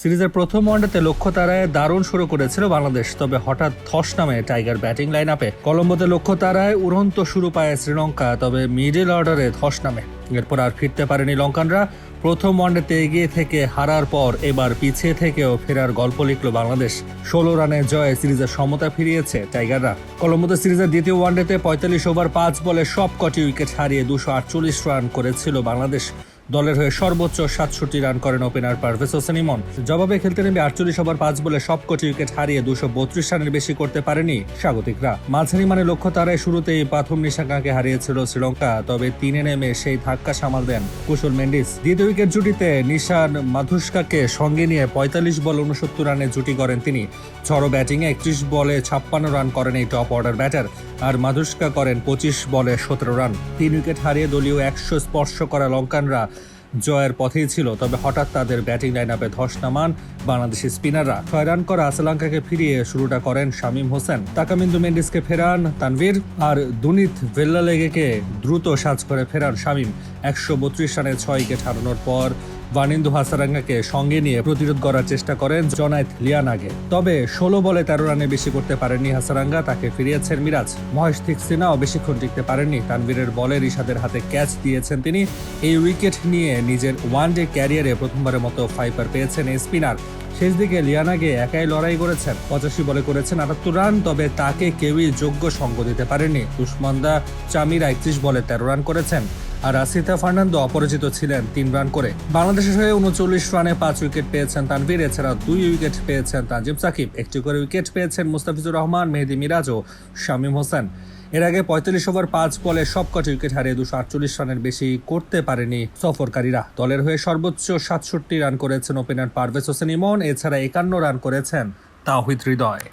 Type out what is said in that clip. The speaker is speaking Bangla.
সিরিজের প্রথম ওয়ানডেতে লক্ষ্য তারায় দারুণ শুরু করেছিল বাংলাদেশ, তবে হঠাৎ থস নামে টাইগার ব্যাটিং লাইন আপে কলম্বোতে লক্ষ্য তারায় উড়ন্ত শুরু পায় শ্রীলঙ্কা, তবে মিডল অর্ডারে থস নামে। এরপর আর ফিরতে পারেনি লঙ্কানরা। প্রথম ওয়ানডেতে এগিয়ে থেকে হারার পর এবার পিছিয়ে থেকেও ফেরার গল্প লিখল বাংলাদেশ। ষোলো রানে জয়ে সিরিজের সমতা ফিরিয়েছে টাইগাররা। কলম্বোতে সিরিজের দ্বিতীয় ওয়ানডেতে পঁয়তাল্লিশ ওভার পাঁচ বলে সব কটি উইকেট হারিয়ে দুশো আটচল্লিশ রান করেছিল বাংলাদেশ। দলের হয়ে সর্বোচ্চ সাতষট্টি রান করেন ওপেনার পারভেজ হোসেন ইমন। জবাবে খেলতে নেমে আটচল্লিশ ওভার, পাঁচ বলে সবকটি উইকেট হারিয়ে দুশো বত্রিশ রানের বেশি করতে পারেনি স্বাগতিকরা। মাঝারি মানে লক্ষ্য তারায় শুরুতেই প্রথম নিশাঙ্কাকে হারিয়েছিল শ্রীলঙ্কা, তবে তিনে নেমে সেই ধাক্কা সামাল দেন কুশল মেন্ডিস। দ্বিতীয় উইকেট জুটিতে নিশান মাধুস্কাকে সঙ্গে নিয়ে পঁয়তাল্লিশ বল উনসত্তর রানে জুটি করেন তিনি। ঝড়ো ব্যাটিংয়ে একত্রিশ বলে ছাপ্পান্ন রান করেন এই টপ অর্ডার ব্যাটার আর মাধুস্কা করেন পঁচিশ বলে সতেরো রান। তিন উইকেট হারিয়ে দলীয় একশো স্পর্শ করা লঙ্কানরা জয়ের পথেই ছিল, তবে হঠাৎ তাদের ব্যাটিং লাইন আপে ধস নামান বাংলাদেশি স্পিনাররা। ছয় রান করা শ্রীলঙ্কাকে ফিরিয়ে শুরুটা করেন শামীম হোসেন। তাকামিন্দু মেন্ডিসকে ফেরান তানভীর আর দুনিত ভেল্লালেগেকে দ্রুত সাজ করে ফেরান শামীম। একশো বত্রিশ রানে ছয় উইকেট হারানোর পর বানিন্দু হাসারাঙ্গাকে সঙ্গে নিয়ে প্রতিরোধ করার চেষ্টা করেন জনায়েত লিয়ানাগে। তবে ষোলো বলে তেরো রানে বেশি করতে পারেননি হাসারাঙ্গা, তাকে ফিরিয়েছেন মিরাজ। মহেশ থিকসিনাও বেশিক্ষণ টিকতে পারেননি। তানভীরের বলের ইশাদের হাতে ক্যাচ দিয়েছেন তিনি। এই উইকেট নিয়ে নিজের ওয়ান ডে ক্যারিয়ারে প্রথমবারের মতো ফাইপার পেয়েছেন এই স্পিনার। শেষ দিকে লিয়ানাগে একাই লড়াই করেছেন। পঁচাশি বলে করেছেন আটাত্তর রান, তবে তাকে কেউই যোগ্য সঙ্গ দিতে পারেনি। দুষ্মন্দা চামির একত্রিশ বলে তেরো রান করেছেন। আর আসিতা ফার্নান্দো অপরাজিত ছিলেন তিন রান করে। বাংলাদেশের হয়ে উনচল্লিশ রানে পাঁচ উইকেট পেয়েছেন তানভীর এছাড়া দুই উইকেট পেয়েছেন তাজিম সাকিব, একটি করে উইকেট পেয়েছেন মুস্তাফিজুর রহমান, মেহেদি মিরাজ ও শামীম হোসেন। এর আগে পঁয়তাল্লিশ ওভার পাঁচ বলে সবকটি উইকেট হারিয়ে দুশো আটচল্লিশ রানের বেশি করতে পারেনি সফরকারীরা। দলের হয়ে সর্বোচ্চ সাতষট্টি রান করেছেন ওপেনার পারভেজ হোসেন ইমন, এছাড়া একান্ন রান করেছেন তাহিদ হৃদয়।